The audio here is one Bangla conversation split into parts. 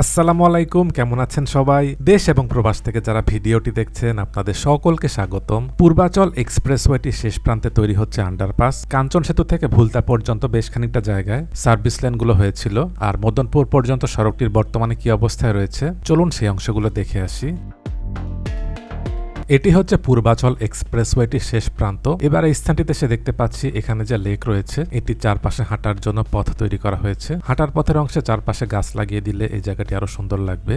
আসসালামু আলাইকুম, কেমন আছেন সবাই? দেশ এবং প্রবাস থেকে যারা ভিডিওটি দেখছেন, আপনাদের সকলকে স্বাগতম। পূর্বাচল এক্সপ্রেসওয়েটি শেষ প্রান্তে তৈরি হচ্ছে আন্ডারপাস। কাঞ্চন সেতু থেকে ভুলতা পর্যন্ত বেশ খানিকটা জায়গায় সার্ভিস লাইনগুলো হয়েছিল। আর মদনপুর পর্যন্ত সড়কটির বর্তমানে কি অবস্থায় রয়েছে, চলুন সেই অংশগুলো দেখে আসি। এটি হচ্ছে পূর্বাচল এক্সপ্রেসওয়েটি শেষ প্রান্ত। এবার এই স্থানটিতে সে দেখতে পাচ্ছি এখানে যে লেক রয়েছে, এটি চারপাশে হাঁটার জন্য পথ তৈরি করা হয়েছে। হাঁটার পথের অংশে চারপাশে গাছ লাগিয়ে দিলে এই জায়গাটি আরও সুন্দর লাগবে।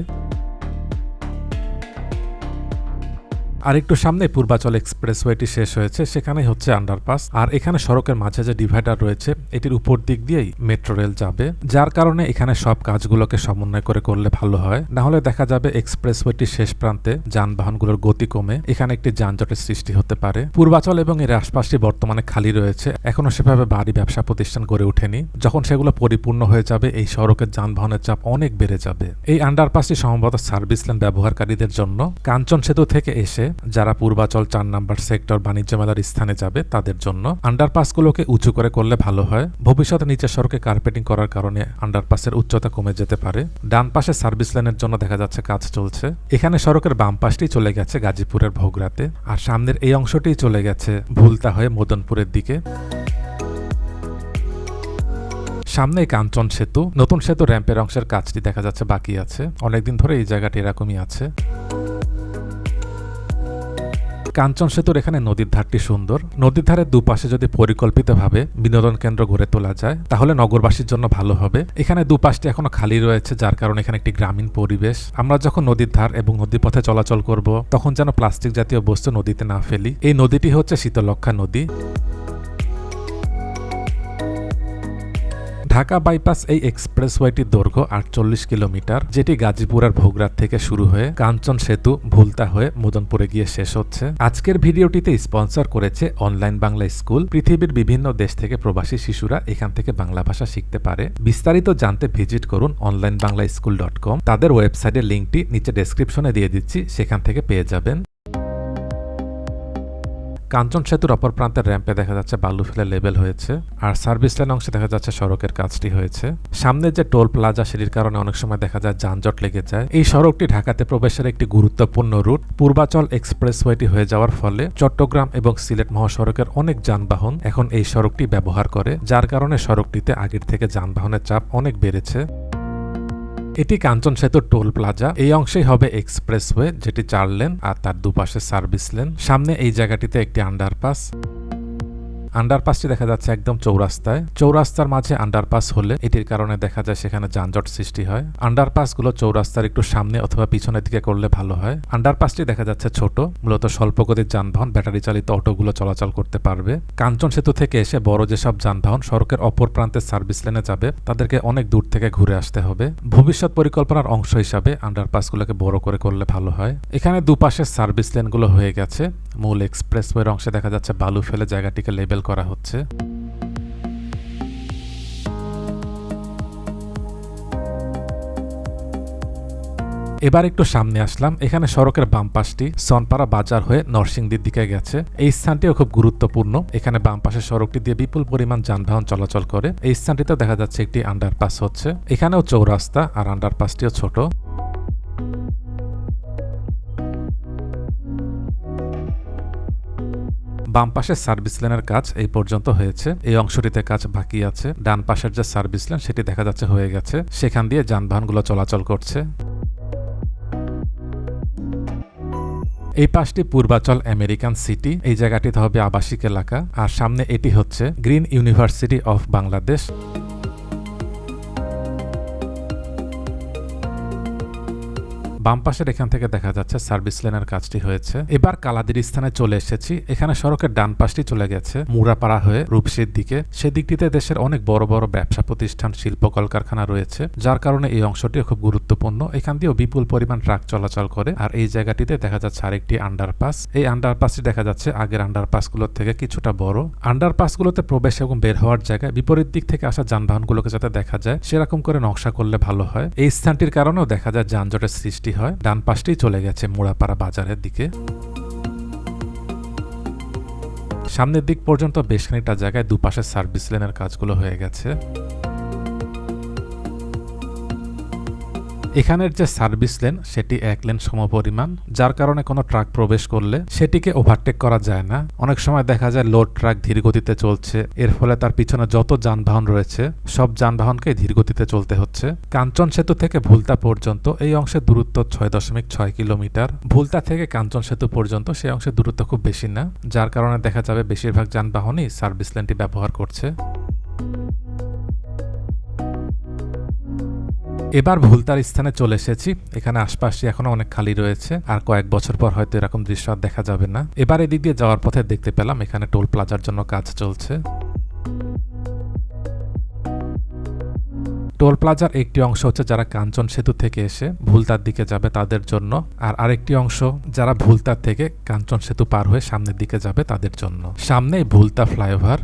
আর একটু সামনে পূর্বাচল এক্সপ্রেসওয়েটি শেষ হয়েছে, সেখানেই হচ্ছে আন্ডারপাস। আর এখানে সড়কের মাঝে যে ডিভাইডার রয়েছে, এটির উপর দিক দিয়েই মেট্রো রেল যাবে, যার কারণে এখানে সব কাজগুলোকে সমন্বয় করে করলে ভালো হয়। না হলে দেখা যাবে এক্সপ্রেসওয়েটির শেষ প্রান্তে যানবাহনগুলোর গতি কমে, এখানে একটি যানজটের সৃষ্টি হতে পারে। পূর্বাচল এবং এর আশপাশটি বর্তমানে খালি রয়েছে, এখনও সেভাবে বাড়ি ব্যবসা প্রতিষ্ঠান গড়ে ওঠেনি। যখন সেগুলো পরিপূর্ণ হয়ে যাবে, এই সড়কের যানবাহনের চাপ অনেক বেড়ে যাবে। এই আন্ডারপাসটি সম্ভবত সার্ভিস লেন ব্যবহারকারীদের জন্য। কাঞ্চন সেতু থেকে এসে যারা পূর্বাচল চার নাম্বার সেক্টর বাণিজ্য মেলার স্থানে যাবে, তাদের জন্য আন্ডারপাসগুলোকে উঁচু করে করলে ভালো হয়। ভবিষ্যতে নিচের সড়কে কার্পেটিং করার কারণে আন্ডারপাসের উচ্চতা কমে যেতে পারে। ডান পাশে সার্ভিস লাইনের জন্য দেখা যাচ্ছে কাজ চলছে। এখানে সড়কের বাম পাশটি চলে গেছে গাজীপুরের ভোগরাতে আর সামনের এই অংশটি চলে গেছে ভুলতা হয়ে মদনপুরের দিকে। সামনে কাঞ্চন সেতু। নতুন সেতু র্যাম্পের অংশের কাজটি দেখা যাচ্ছে বাকি আছে। অনেকদিন ধরে এই জায়গাটি এরকমই আছে। কাঞ্চন সেতুর এখানে নদীর ধারটি সুন্দর। নদীর ধারের দুপাশে যদি পরিকল্পিতভাবে বিনোদন কেন্দ্র গড়ে তোলা যায়, তাহলে নগরবাসীর জন্য ভালো হবে। এখানে দুপাশটি এখনও খালি রয়েছে, যার কারণে এখানে একটি গ্রামীণ পরিবেশ। আমরা যখন নদীর ধার এবং নদী পথে চলাচল করব, তখন যেন প্লাস্টিক জাতীয় বস্তু নদীতে না ফেলি। এই নদীটি হচ্ছে শীতলক্ষা নদী। ঢাকা বাইপাস এই এক্সপ্রেসওয়েটির দৈর্ঘ্য আটচল্লিশ কিলোমিটার, যেটি গাজীপুরের ভোগরাত থেকে শুরু হয়ে কাঞ্চন সেতু, ভুলতা হয়ে মদনপুরে গিয়ে শেষ হচ্ছে। আজকের ভিডিওটিতে স্পন্সর করেছে অনলাইন বাংলা স্কুল। পৃথিবীর বিভিন্ন দেশ থেকে প্রবাসী শিশুরা এখান থেকে বাংলা ভাষা শিখতে পারে। বিস্তারিত জানতে ভিজিট করুন online Bangla school dot com. তাদের ওয়েবসাইটের লিঙ্কটি নিচে ডেসক্রিপশনে দিয়ে দিচ্ছি, সেখান থেকে পেয়ে যাবেন। কাঞ্চন সেতুর অপর প্রান্তের র্যাম্পে দেখা যাচ্ছে বালু ফেলে লেবেল হয়েছে, আর সার্ভিস লাইন অংশে দেখা যাচ্ছে সড়কের কাজটি হয়েছে। সামনে যে টোল প্লাজা সেটির কারণে অনেক সময় দেখা যায় যানজট লেগে যায়, এই সড়কটি ঢাকাতে প্রবেশের একটি গুরুত্বপূর্ণ রুট পূর্বাচল এক্সপ্রেসওয়েটি হয়ে যাওয়ার ফলে চট্টগ্রাম এবং সিলেট মহাসড়কের অনেক যানবাহন এখন এই সড়কটি ব্যবহার করে, যার কারণে সড়কটিতে আগের থেকে যানবাহনের চাপ অনেক বেড়েছে। এটি কাঞ্চন সেতু টোল প্লাজা। এই অংশেই হবে এক্সপ্রেসওয়ে, যেটি চার লেন আর তার দুপাশে সার্ভিস লেন। সামনে এই জায়গাটিতে একটি আন্ডারপাস। আন্ডারপাসটি দেখা যাচ্ছে একদম চৌরাস্তায়। চৌরাস্তার মাঝে আন্ডারপাস হলে এটির কারণে দেখা যায় সেখানে যানজট সৃষ্টি হয়। আন্ডারপাসগুলো চৌরাস্তার একটু সামনে অথবা পিছনের দিকে করলে ভালো হয়। আন্ডারপাসটি দেখা যাচ্ছে ছোট, মূলত স্বল্পগতির যানবাহন ব্যাটারি চালিত অটোগুলো চলাচল করতে পারবে। কাঞ্চন সেতু থেকে এসে বড় যেসব যানবাহন সড়কের অপর প্রান্তে সার্ভিস লেনে যাবে, তাদেরকে অনেক দূর থেকে ঘুরে আসতে হবে। ভবিষ্যৎ পরিকল্পনার অংশ হিসাবে আন্ডারপাসগুলোকে বড় করে করলে ভালো হয়। এখানে দুপাশের সার্ভিস লেনগুলো হয়ে গেছে। মূল এক্সপ্রেসওয়ের অংশে দেখা যাচ্ছে বালু ফেলে জায়গাটিকে লেবেল করা হচ্ছে। এবার একটু সামনে আসলাম। এখানে সড়কের বাম পাশটি সনপাড়া বাজার হয়ে নরসিংদীর দিকে গেছে। এই স্থানটিও খুব গুরুত্বপূর্ণ। এখানে বাম পাশের সড়কটি দিয়ে বিপুল পরিমাণ যানবাহন চলাচল করে। এই স্থানটিতে দেখা যাচ্ছে একটি আন্ডারপাস হচ্ছে। এখানেও চৌরাস্তা আর আন্ডারপাসটিও ছোট। বাম পাশের সার্ভিস লেনের কাজ এই পর্যন্ত হয়েছে। এই অংশটিতে কাজ বাকি আছে। ডান পাশের যে সার্ভিস লেন, সেটি দেখা যাচ্ছে হয়ে গেছে। সেখান দিয়ে যানবাহনগুলো চলাচল করছে। এই পাশটি পূর্বাচল আমেরিকান সিটি। এই জায়গাটিতে হবে আবাসিক এলাকা। আর সামনে এটি হচ্ছে গ্রিন ইউনিভার্সিটি অফ বাংলাদেশ। বাম পাশের এখান থেকে দেখা যাচ্ছে সার্ভিস লেনের কাজটি হয়েছে। এবার কালাদির স্থানে চলে এসেছি। এখানে সড়কের ডান পাশটি চলে গেছে, মুরাপাড়া হয়ে রূপসীর দিকে। সেদিকটিতে দেশের অনেক বড় বড় ব্যবসা প্রতিষ্ঠান, শিল্প কলকারখানা রয়েছে, যার কারণে এই অংশটি খুব গুরুত্বপূর্ণ। এখান দিয়েও বিপুল পরিমাণ ট্রাক চলাচল করে, আর এই জায়গাটিতে দেখা যাচ্ছে আরেকটি আন্ডারপাস। এই আন্ডারপাসটি দেখা যাচ্ছে আগের আন্ডারপাসগুলোর থেকে কিছুটা বড়। আন্ডারপাসগুলোতে প্রবেশ এবং বের হওয়ার জায়গায় বিপরীত দিক থেকে আসা যানবাহনগুলোকে যাতে দেখা যায়, সেরকম করে নকশা করলে ভালো হয়। এই স্থানটির কারণেও দেখা যায় যানজটের সৃষ্টি হয়, ডান পাশটি চলে গেছে মোড়াপাড়া বাজারের দিকে। সামনের দিক পর্যন্ত বেশ খানিকটা জায়গায় দুপাশের সার্ভিস লেনের কাজগুলো হয়ে গেছে। এখানের যে সার্ভিস লেন, সেটি এক লেন সমপরিমাণ, যার কারণে কোনো ট্রাক প্রবেশ করলে সেটিকে ওভারটেক করা যায় না। অনেক সময় দেখা যায় লোড ট্রাক ধীর গতিতে চলছে, এর ফলে তার পিছনে যত যানবাহন রয়েছে, সব যানবাহনকে ধীর গতিতে চলতে হচ্ছে। কাঞ্চন সেতু থেকে ভুলতা পর্যন্ত এই অংশের দূরত্ব ছয় দশমিক ছয় কিলোমিটার। ভুলতা থেকে কাঞ্চন সেতু পর্যন্ত সেই অংশের দূরত্ব খুব বেশি না, যার কারণে দেখা যাবে বেশিরভাগ যানবাহনই সার্ভিস লেনটি ব্যবহার করছে। এবার ভুলতার স্থানে চলে এসেছি। এখানে আশপাশে এখনও অনেক খালি রয়েছে। আর কয়েক বছর পর হয়তো এরকম দৃশ্য আর দেখা যাবে না। এবার এদিক দিয়ে যাওয়ার পথে দেখতে পেলাম, এখানে টোল প্লাজার জন্য কাজ চলছে। টোল প্লাজার একটি অংশ হচ্ছে যারা কাঞ্চন সেতু থেকে এসে ভুলতার দিকে যাবে তাদের জন্য। আর আরেকটি অংশ যারা ভুলতার থেকে কাঞ্চন সেতু পার হয়ে সামনের দিকে যাবে তাদের জন্য। সামনেই ভুলতা ফ্লাইওভার।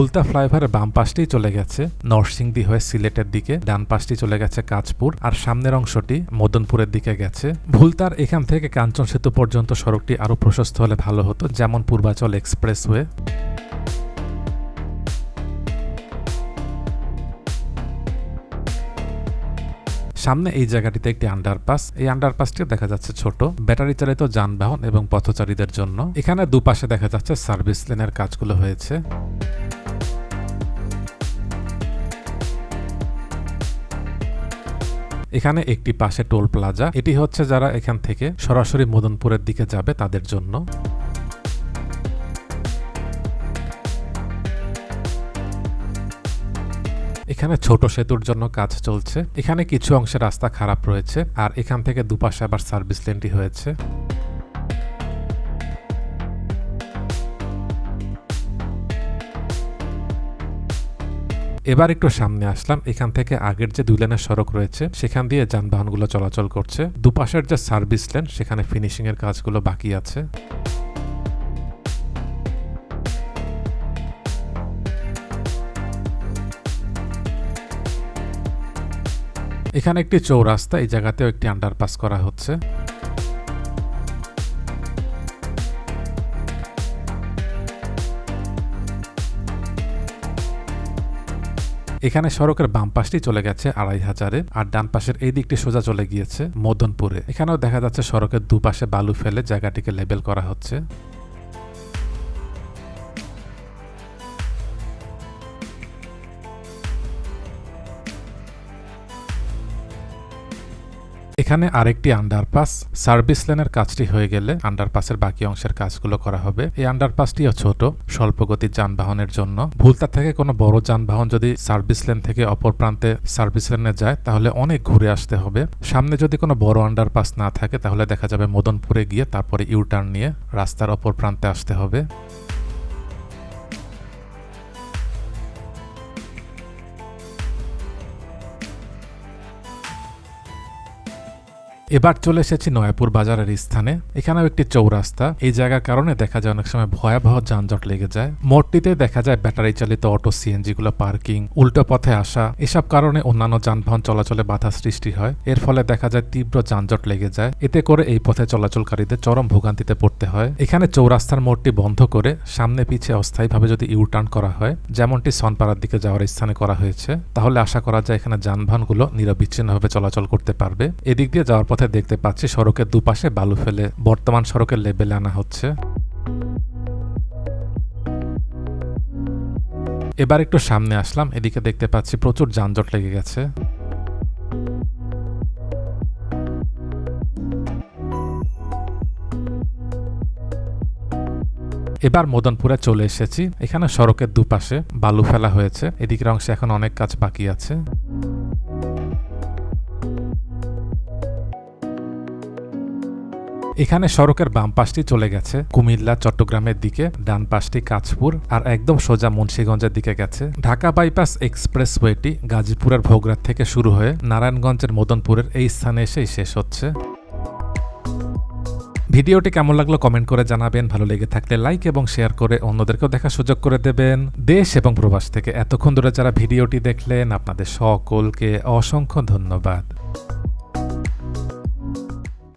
ভুলতা ফ্লাইওভারের বাম পাশটি চলে গেছে নরসিংদী হয়ে সিলেটের দিকে, ডান পাশটি চলে গেছে কাঁচপুর আর সামনের অংশটি মদনপুরের দিকে গেছে। ভুলতার এখান থেকে কাঞ্চন সেতু পর্যন্ত সড়কটি আরও প্রশস্ত হলে ভালো হতো, যেমন পূর্বাচল এক্সপ্রেসওয়ে। সামনে এই জায়গাটিতে একটি আন্ডারপাস, এই আন্ডারপাসটিও দেখা যাচ্ছে ছোট, ব্যাটারি চালিত যানবাহন এবং পথচারীদের জন্য। এখানে দুপাশে দেখা যাচ্ছে সার্ভিস লেনের কাজগুলো হয়েছে। এখানে একটি পাশে টোল প্লাজা। এটি হচ্ছে যারা এখান থেকে সরাসরি মদনপুরের দিকে যাবে তাদের জন্য। এখানে ছোট সেতুর জন্য কাজ চলছে। এখানে কিছু অংশে রাস্তা খারাপ রয়েছে আর এখান থেকে দুপাশে আবার সার্ভিস লেনটি হয়েছে। এবার একটু সামনে আসলাম, এখান থেকে আগের যে দুই লেনের সড়ক রয়েছে, সেখান দিয়ে যানবাহনগুলো চলাচল করছে। দুপাশের যে সার্ভিস লেন, সেখানে ফিনিশিং এর কাজগুলো বাকি আছে। এখানে একটি চৌরাস্তা, এই জায়গাতেও একটি আন্ডারপাস করা হচ্ছে। এখানে সড়কের বাম পাশটি চলে গেছে আড়াই হাজারে, আর ডান পাশের এই দিকটি সোজা চলে গিয়েছে মদনপুরে। এখানেও দেখা যাচ্ছে সড়কের দুপাশে বালু ফেলে জায়গাটিকে লেবেল করা হচ্ছে। এখানে আরেকটি আন্ডারপাস সার্ভিস লেনের কাজটি হয়ে গেলে আন্ডারপাসের বাকি অংশের কাজগুলো করা হবে। এই আন্ডারপাসটিও ছোট স্বল্প গতির যানবাহনের জন্য। ভুলতা থেকে কোনো বড় যানবাহন যদি সার্ভিস লেন থেকে অপর প্রান্তে সার্ভিস লেনে যায়, তাহলে অনেক ঘুরে আসতে হবে। সামনে যদি কোনো বড় আন্ডারপাস না থাকে, তাহলে দেখা যাবে মদনপুরে গিয়ে তারপরে ইউটার্ন নিয়ে রাস্তার অপর প্রান্তে আসতে হবে। এবার চলে এসেছি নয়াপুর বাজারের স্থানে। এখানেও একটি চৌরাস্তা। এই জায়গার কারণে দেখা যায় অনেক সময় ভয়াবহ যানজট লেগে যায়। মোড়টিতে দেখা যায় ব্যাটারি চালিত অটো সিএনজি গুলো পার্কিং, উল্টো পথে আসা। এসব কারণে অন্যান্য যানবাহন চলাচলে বাধা সৃষ্টি হয়। এর ফলে দেখা যায় তীব্র যানজট লেগে যায়। এতে করে এই পথে চলাচলকারীদের চরম ভোগান্তিতে পড়তে হয়। এখানে চৌরাস্তার মোড়টি বন্ধ করে সামনে পিছিয়ে অস্থায়ীভাবে যদি ইউটার্ন করা হয়, যেমনটি সনপাড়ার দিকে যাওয়ার স্থানে করা হয়েছে, তাহলে আশা করা যায় এখানে যানবাহনগুলো নিরবিচ্ছিন্নভাবে চলাচল করতে পারবে। এদিক দিয়ে যাওয়ার পথে দেখতে পাচ্ছি? সড়কের দুপাশে বালু ফেলে বর্তমান সড়কের লেবেলে আনা হচ্ছে। এবার একটু সামনে আসলাম, এদিকে দেখতে পাচ্ছি প্রচুর যানজট লেগে গেছে। এবার মদনপুরে চলে এসেছি, এখানে সড়কের দুপাশে বালু ফেলা হয়েছে, এদিকের অংশে এখন অনেক কাজ বাকি আছে। এখানে সড়কের বাম পাশটি চলে গেছে। কুমিল্লা, চট্টগ্রামের দিকে, ডান পাশটি কাঁচপুর আর একদম সোজা মুন্সীগঞ্জের দিকে গেছে। ঢাকা বাইপাস এক্সপ্রেসওয়েটি গাজীপুরের ভোগরাত থেকে শুরু হয়ে নারায়ণগঞ্জের মদনপুরের এই স্থানে এসেই শেষ হচ্ছে। ভিডিওটি কেমন লাগল কমেন্ট করে জানাবেন। ভালো লেগে থাকলে লাইক এবং শেয়ার করে অন্যদেরকেও দেখার সুযোগ করে দেবেন। দেশ এবং প্রবাস থেকে এতক্ষণ ধরে যারা ভিডিওটি দেখলেন, আপনাদের সকলকে অসংখ্য ধন্যবাদ।